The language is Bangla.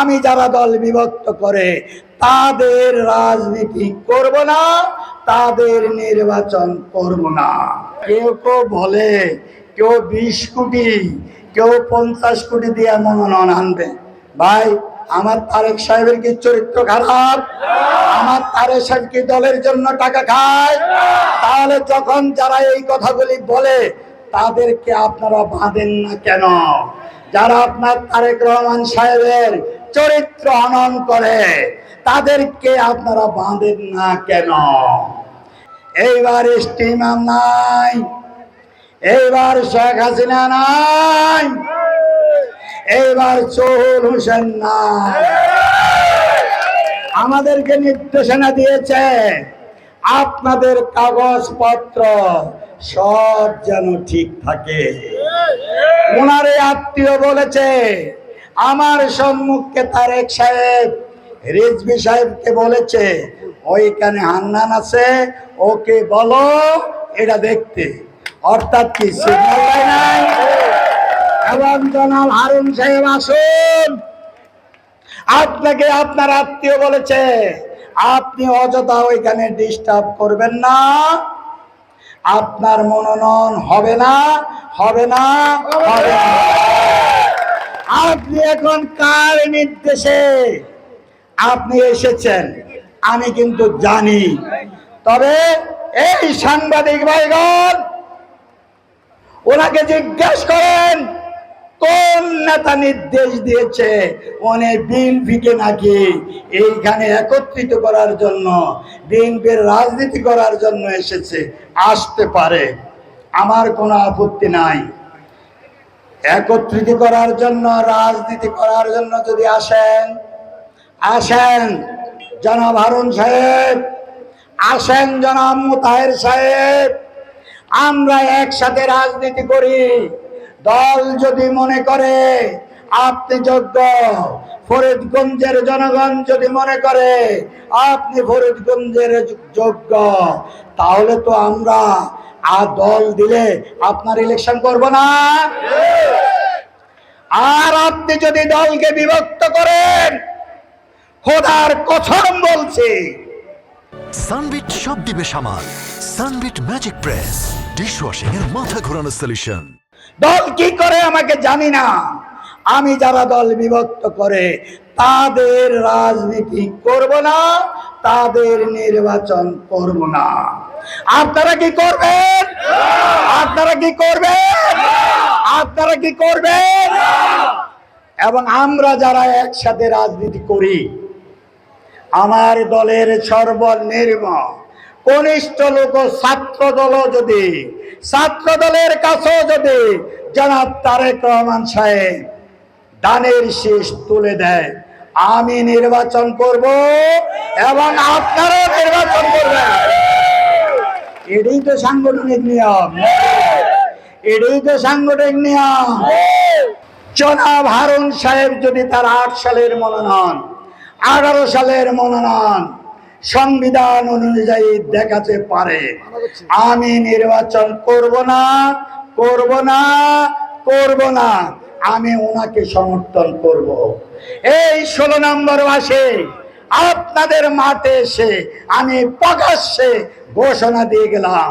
আমি যারা দল বিভক্ত করে, তাদের রাজনীতি করব না, তাদের নির্বাচন করব না। কেউ কেউ বলে, কেউ বিশ কোটি, কেউ পঞ্চাশ কোটি দিয়ে মনোনয়ন আনবে। ভাই, আমার তারেক সাহেবের কি চরিত্র খারাপ? আমার তারেক সাহেব কি দলের জন্য টাকা খায়? তাহলে যখন যারা এই কথাগুলি বলে, তাদেরকে আপনারা বাঁধেন না কেন? যারা আপনার তারেক রহমান সাহেবের চরিত্র হনন করে, তাদেরকে আপনারা বাঁধেন না কেন? এইবার স্টিমাম নাই, এইবার শেখ হাসিনা নাই, এইবার সোহুল হোসেন নাই। আমাদেরকে নির্দেশনা দিয়েছে, আপনাদের কাগজপত্র সব যেন ঠিক থাকে। ওনার আত্মীয় বলেছে আমার সম্মুখে তারেক সাহেব, রিজভি সাহেবকে বলেছে, ওইখানে হান্নান আছে, ওকে বলো, এটা দেখতে। অর্থাৎ কি সিগন্যাল নাই? এবং হারুন সাহেব, আসুন। আপনাকে আপনার আত্মীয় বলেছে, আপনি অযথা ওইখানে ডিস্টার্ব করবেন না। আপনার মনোনয়ন হবে না হবে না হবে না। এখন কার নির্দেশে আপনি এসেছেন? আমি কিন্তু জানি। তবে এই সাংবাদিক ভাইগণ, ওনাকে জিজ্ঞেস করেন, কোন নেতা নির্দেশ দিয়েছে? উনি বিএনপিকে নাকি এইখানে একত্রিত করার জন্য, বিএনপির রাজনীতি করার জন্য এসেছে? আসতে পারে। আমার কোনো আপত্তি নাই। একত্রিত করার জন্য, রাজনীতি করার জন্য যদি আসেন আসেন জনাব হারুন সাহেব, আসেন জনাব মুতাহের সাহেব, আমরা একসাথে রাজনীতি করি। দল যদি মনে করে, আপনি যোগ্য। ফরিদগঞ্জের জনগণ যদি মনে করে, আপনি ফরিদগঞ্জের যোগ্য। তাহলে তো আমরা, আর দল দিলে আপনার ইলেকশন করব না। আর আপনি যদি দলকে বিভক্ত করেন খোদার কথম বলছি। সানবিট সব দিবে সামাল। সানবিট ম্যাজিক প্রেস ডিশওয়াশিং এর মাথা ঘোরানো সলিউশন দল কি করে আমাকে জানি না। আমি যারা দল বিভক্ত করে তাদের রাজনীতি করব না তাদের নির্বাচন করব না। আপনারা কি করবেন? আপনারা কি করবেন? আপনারা কি করবেন? এবং আমরা যারা একসাথে রাজনীতি করি, আমার দলের সর্বনির্ম কনিষ্ঠ লোক ছাত্র দল যদি, ছাত্র দলের কাছেও যদি জনাব তারেক রহমান সাহেব দানের শেষ তুলে দেয়, আমি নির্বাচন করব এবং আপনারাও নির্বাচন করবেন। এটাই তো সাংগঠনিক নিয়ম। এটাই তো সাংগঠনিক নিয়ম। জনাব হারুন সাহেব যদি তার আট সালের মনোনয়ন আঠারো সালের মনোনয়ন সংবিধান অনুযায়ী দেখাতে পারে আমি নির্বাচন করব না করব না করব না আমি ওনাকে সমর্থন করব। এই ষোলো নম্বর মাসে আপনাদের মাঠে এসে আমি প্রকাশ্যে ঘোষণা দিয়ে গেলাম।